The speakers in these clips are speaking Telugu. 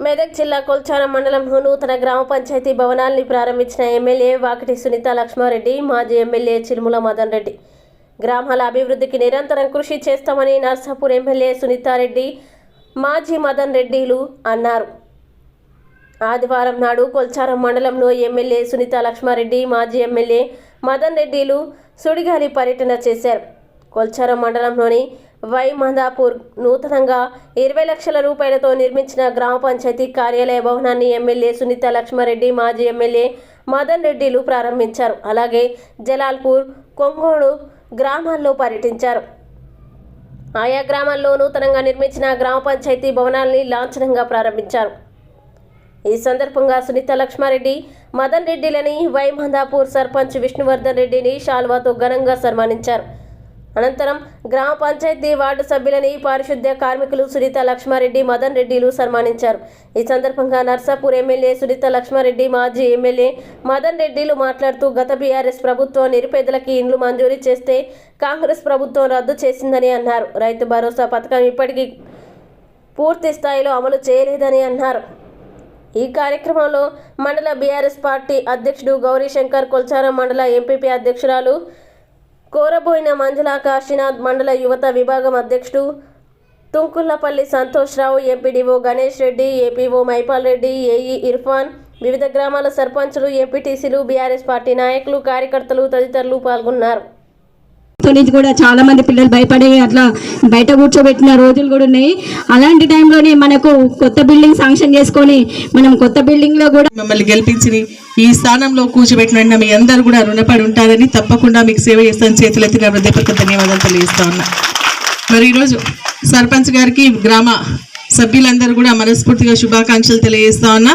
మెదక్ జిల్లా కొల్చారం మండలంలో నూతన గ్రామ పంచాయతీ భవనాల్ని ప్రారంభించిన ఎమ్మెల్యే వాకిటి సునీత లక్ష్మారెడ్డి మాజీ ఎమ్మెల్యే చిరుముల మదన్ రెడ్డి. గ్రామాల అభివృద్ధికి నిరంతరం కృషి చేస్తామని నర్సాపూర్ ఎమ్మెల్యే సునీతారెడ్డి మాజీ మదన్ రెడ్డిలు అన్నారు. ఆదివారం నాడు కొల్చారం మండలంలో ఎమ్మెల్యే సునీత లక్ష్మారెడ్డి మాజీ ఎమ్మెల్యే మదన్ రెడ్డిలు సుడిగాలి పర్యటన చేశారు. కొల్చారం మండలంలోని వై మందాపూర్ నూతనంగా ఇరవై లక్షల రూపాయలతో నిర్మించిన గ్రామ పంచాయతీ కార్యాలయ భవనాన్ని ఎమ్మెల్యే సునీత లక్ష్మారెడ్డి మాజీ ఎమ్మెల్యే మదన్ రెడ్డిలు ప్రారంభించారు. అలాగే జలాల్పూర్ కొంగోడు గ్రామాల్లో పర్యటించారు. ఆయా గ్రామాల్లో నూతనంగా నిర్మించిన గ్రామ పంచాయతీ భవనాల్ని లాంఛనంగా ప్రారంభించారు. ఈ సందర్భంగా సునీత లక్ష్మారెడ్డి మదన్ రెడ్డిలని వై వైమందాపూర్ సర్పంచ్ విష్ణువర్ధన్ రెడ్డిని శాల్వాతో ఘనంగా సన్మానించారు. అనంతరం గ్రామ పంచాయతీ వార్డు సభ్యులని పారిశుద్ధ్య కార్మికులు సునీత లక్ష్మారెడ్డి మదన్ రెడ్డిలు సన్మానించారు. ఈ సందర్భంగా నర్సాపూర్ ఎమ్మెల్యే సునీత లక్ష్మారెడ్డి మాజీ ఎమ్మెల్యే మదన్ రెడ్డిలు మాట్లాడుతూ గత బీఆర్ఎస్ ప్రభుత్వం నిరుపేదలకి ఇండ్లు మంజూరు చేస్తే కాంగ్రెస్ ప్రభుత్వం రద్దు చేసిందని అన్నారు. రైతు భరోసా పథకం ఇప్పటికీ పూర్తి స్థాయిలో అమలు చేయలేదని అన్నారు. ఈ కార్యక్రమంలో మండల బీఆర్ఎస్ పార్టీ అధ్యక్షుడు గౌరీశంకర్ కొల్చారం మండల ఎంపీపీ అధ్యక్షురాలు కోరబోయిన మంజుల కాశీనాథ్ మండల యువత విభాగం అధ్యక్షుడు Tunkullapalli Santosh Rao MPDO Ganesh Reddy APO Maipal Reddy AE Irfan వివిధ గ్రామాల సర్పంచులు ఎంపీటీసీలు బీఆర్ఎస్ పార్టీ నాయకులు కార్యకర్తలు తదితరులు పాల్గొన్నారు. తో నుంచి కూడా చాలా మంది పిల్లలు భయపడి అట్లా బయట కూర్చోబెట్టిన రోజులు కూడా ఉన్నాయి. అలాంటి టైంలోనే మనకు కొత్త బిల్డింగ్ శాంక్షన్ చేసుకొని మనం కొత్త బిల్డింగ్లో కూడా మమ్మల్ని గెలిపించి ఈ స్థానంలో కూర్చోబెట్టిన మీ అందరూ కూడా రుణపడి ఉంటారని తప్పకుండా మీకు సేవ చేస్తాను. చేతులెత్తి హృదయపూర్వక ధన్యవాదాలు తెలియజేస్తా ఉన్నా. మరి ఈరోజు సర్పంచ్ గారికి గ్రామ సభ్యులందరూ కూడా మనస్ఫూర్తిగా శుభాకాంక్షలు తెలియజేస్తా ఉన్నా.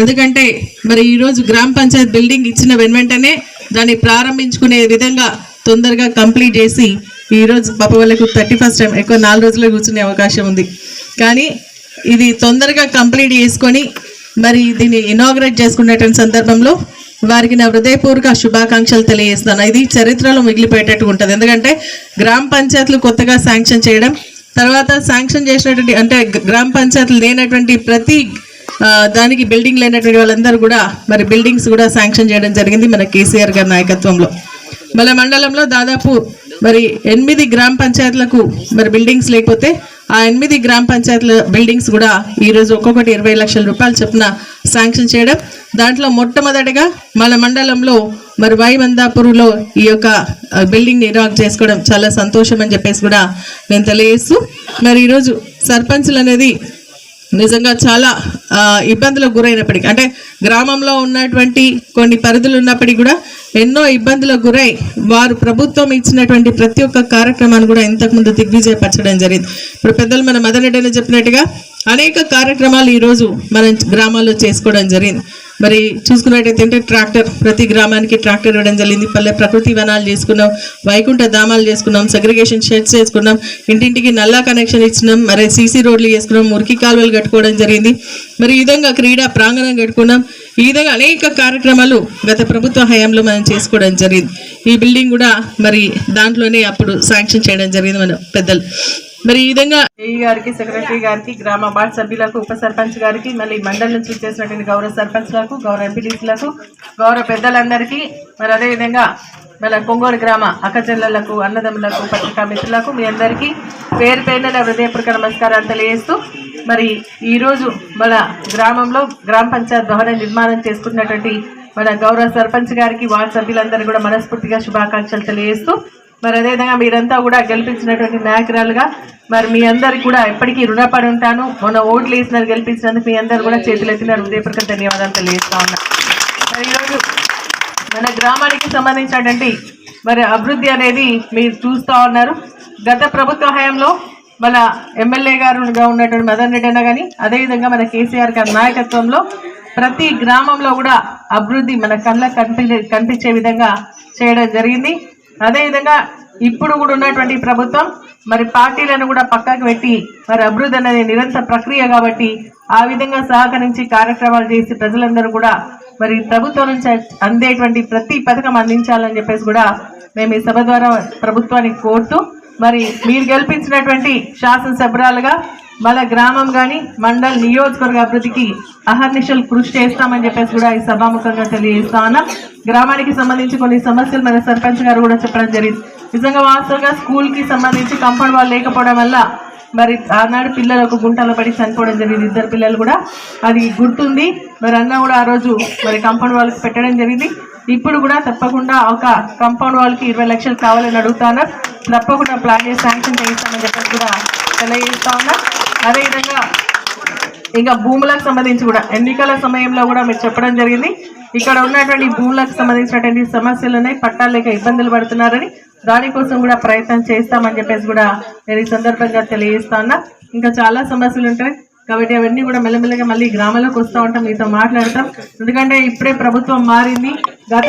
ఎందుకంటే మరి ఈరోజు గ్రామ పంచాయత్ బిల్డింగ్ ఇచ్చిన వెను వెంటనే దాన్ని ప్రారంభించుకునే విధంగా తొందరగా కంప్లీట్ చేసి ఈరోజు పాప వాళ్ళకు థర్టీ ఫస్ట్ టైం ఎక్కువ నాలుగు రోజుల్లో కూర్చునే అవకాశం ఉంది. కానీ ఇది తొందరగా కంప్లీట్ చేసుకొని మరి దీన్ని ఇనాగ్రేట్ చేసుకునేటువంటి సందర్భంలో వారికి నా హృదయపూర్వక శుభాకాంక్షలు తెలియజేస్తాను ఇది చరిత్రలో మిగిలిపోయేటట్టు ఉంటుంది. ఎందుకంటే గ్రామ పంచాయతీలు కొత్తగా శాంక్షన్ చేయడం తర్వాత శాంక్షన్ చేసినటువంటి అంటే గ్రామ పంచాయతీలు లేనటువంటి ప్రతి దానికి బిల్డింగ్ లేనటువంటి వాళ్ళందరూ కూడా మరి బిల్డింగ్స్ కూడా శాంక్షన్ చేయడం జరిగింది మన కేసీఆర్ గారి నాయకత్వంలో. మన మండలంలో దాదాపు మరి ఎనిమిది గ్రామ పంచాయతీలకు మరి బిల్డింగ్స్ లేకపోతే ఆ ఎనిమిది గ్రామ పంచాయతీల బిల్డింగ్స్ కూడా ఈరోజు ఒక్కొక్కటి ఇరవై లక్షల రూపాయలు చొప్పున శాంక్షన్ చేయడం. దాంట్లో మొట్టమొదటిగా మన మండలంలో మరి వైమందాపూర్లో ఈ యొక్క బిల్డింగ్ నిర్వాహం చేసుకోవడం చాలా సంతోషం అని చెప్పేసి కూడా నేను తెలియజేస్తూ మరి ఈరోజు సర్పంచులు అనేది నిజంగా చాలా ఇబ్బందులకు గురైనప్పటికీ అంటే గ్రామంలో ఉన్నటువంటి కొన్ని పరిధులు ఉన్నప్పటికీ కూడా ఎన్నో ఇబ్బందులకు గురై వారు ప్రభుత్వం ఇచ్చినటువంటి ప్రతి ఒక్క కార్యక్రమాన్ని కూడా ఇంతకుముందు దిగ్విజయపరచడం జరిగింది. ఇప్పుడు పెద్దలు మన మదనరెడ్డి చెప్పినట్టుగా అనేక కార్యక్రమాలు ఈరోజు మన గ్రామాల్లో చేసుకోవడం జరిగింది. మరి చూసుకున్నట్టయితే అంటే ట్రాక్టర్ ప్రతి గ్రామానికి ట్రాక్టర్ ఇవ్వడం జరిగింది. పల్లె ప్రకృతి వనాలు చేసుకున్నాం వైకుంఠ ధామాలు చేసుకున్నాం సెగ్రిగేషన్ షెడ్స్ చేసుకున్నాం ఇంటింటికి నల్లా కనెక్షన్ ఇచ్చినాం మరి సీసీ రోడ్లు చేసుకున్నాం మురికి కాలువలు కట్టుకోవడం జరిగింది. మరి ఈ విధంగా క్రీడా ప్రాంగణం కట్టుకున్నాం. ఈ విధంగా అనేక కార్యక్రమాలు గత ప్రభుత్వ హయాంలో మనం చేసుకోవడం జరిగింది. ఈ బిల్డింగ్ కూడా మరి దాంట్లోనే అప్పుడు శాంక్షన్ చేయడం జరిగింది మన పెద్దలు. మరి ఈ విధంగా ఏఈ గారికి సెక్రటరీ గారికి గ్రామ వార్డ్ సభ్యులకు ఉప సర్పంచ్ గారికి మళ్ళీ మండలి నుంచి చేసినటువంటి గౌరవ సర్పంచ్లకు గౌరవ ఎంపీటీసీలకు గౌరవ పెద్దలందరికీ మరి అదేవిధంగా మన కొంగోలు గ్రామ అక్కచెల్లలకు అన్నదమ్ములకు పత్రికా మిత్రులకు మీ అందరికీ పేరు పేరున హృదయపూర్వక నమస్కారాలు తెలియజేస్తూ మరి ఈరోజు మన గ్రామంలో గ్రామ పంచాయత్ భవన నిర్మాణం చేసుకున్నటువంటి మన గౌరవ సర్పంచ్ గారికి వార్డు సభ్యులందరూ కూడా మనస్ఫూర్తిగా శుభాకాంక్షలు తెలియజేస్తూ మరి అదేవిధంగా మీరంతా కూడా గెలిపించినటువంటి నాయకురాలుగా మరి మీ అందరికి కూడా ఎప్పటికీ రుణపడి ఉంటాను. మొన్న ఓట్లు వేసినారు గెలిపించినందుకు మీ అందరు కూడా చేతులు ఎత్తినారు. హృదయపూర్వక ధన్యవాదాలు తెలియజేస్తా ఉన్నా. మరి ఈరోజు మన గ్రామానికి సంబంధించినటువంటి మరి అభివృద్ధి అనేది మీరు చూస్తూ ఉన్నారు. గత ప్రభుత్వ హయాంలో మన ఎమ్మెల్యే గారుగా ఉన్నటువంటి మదన్ రెడ్డి అన్న కానీ అదేవిధంగా మన కేసీఆర్ గారి నాయకత్వంలో ప్రతి గ్రామంలో కూడా అభివృద్ధి మన కళ్ళకు కనిపించే కనిపించే విధంగా చేయడం జరిగింది. అదేవిధంగా ఇప్పుడు కూడా ఉన్నటువంటి ప్రభుత్వం మరి పార్టీలను కూడా పక్కకు పెట్టి మరి అభివృద్ధి అనేది నిరంతర ప్రక్రియ కాబట్టి ఆ విధంగా సహకరించి కార్యక్రమాలు చేసి ప్రజలందరూ కూడా మరి ప్రభుత్వం నుంచి అందేటువంటి ప్రతి పథకం అందించాలని చెప్పేసి కూడా మేము ఈ సభ ద్వారా ప్రభుత్వానికి కోరుతూ మరి మీరు గెలిపించినటువంటి శాసనసభ్యురాలుగా మన గ్రామం కానీ మండల్ నియోజకవర్గ అభివృద్ధికి అహర్నిశలు కృషి చేస్తామని చెప్పేసి కూడా ఈ సభాముఖంగా తెలియజేస్తా ఉన్నాం. గ్రామానికి సంబంధించి కొన్ని సమస్యలు మన సర్పంచ్ గారు కూడా చెప్పడం జరిగింది. నిజంగా వాస్తవంగా స్కూల్కి సంబంధించి కంపౌండ్ వాళ్ళు లేకపోవడం వల్ల మరి ఆనాడు పిల్లలు ఒక గుంటలో పడి చనిపోవడం జరిగింది. ఇద్దరు పిల్లలు కూడా అది గుర్తుంది. మరి అన్న కూడా ఆ రోజు మరి కంపౌండ్ వాళ్ళకి పెట్టడం జరిగింది. ఇప్పుడు కూడా తప్పకుండా ఒక కంపౌండ్ వాళ్ళకి ఇరవై లక్షలు కావాలని అడుగుతాను. తప్పకుండా ప్లాన్ చేసి శాంక్షన్ చేయిస్తామని చెప్పేసి కూడా తెలియజేస్తా ఉన్నా అదేవిధంగా ఇంకా భూములకు సంబంధించి కూడా ఎన్నికల సమయంలో కూడా మీరు చెప్పడం జరిగింది. ఇక్కడ ఉన్నటువంటి భూములకు సంబంధించినటువంటి సమస్యలు ఉన్నాయి పట్టాలు లేక ఇబ్బందులు పడుతున్నారని దానికోసం కూడా ప్రయత్నం చేస్తామని చెప్పేసి కూడా నేను ఈ సందర్భంగా తెలియజేస్తా ఉన్నా. ఇంకా చాలా సమస్యలు ఉంటాయి కాబట్టి అవన్నీ కూడా మెల్లమెల్లగా మళ్ళీ గ్రామంలోకి వస్తూ ఉంటాం. మీతో మాట్లాడతాం. ఎందుకంటే ఇప్పుడే ప్రభుత్వం మారింది. గత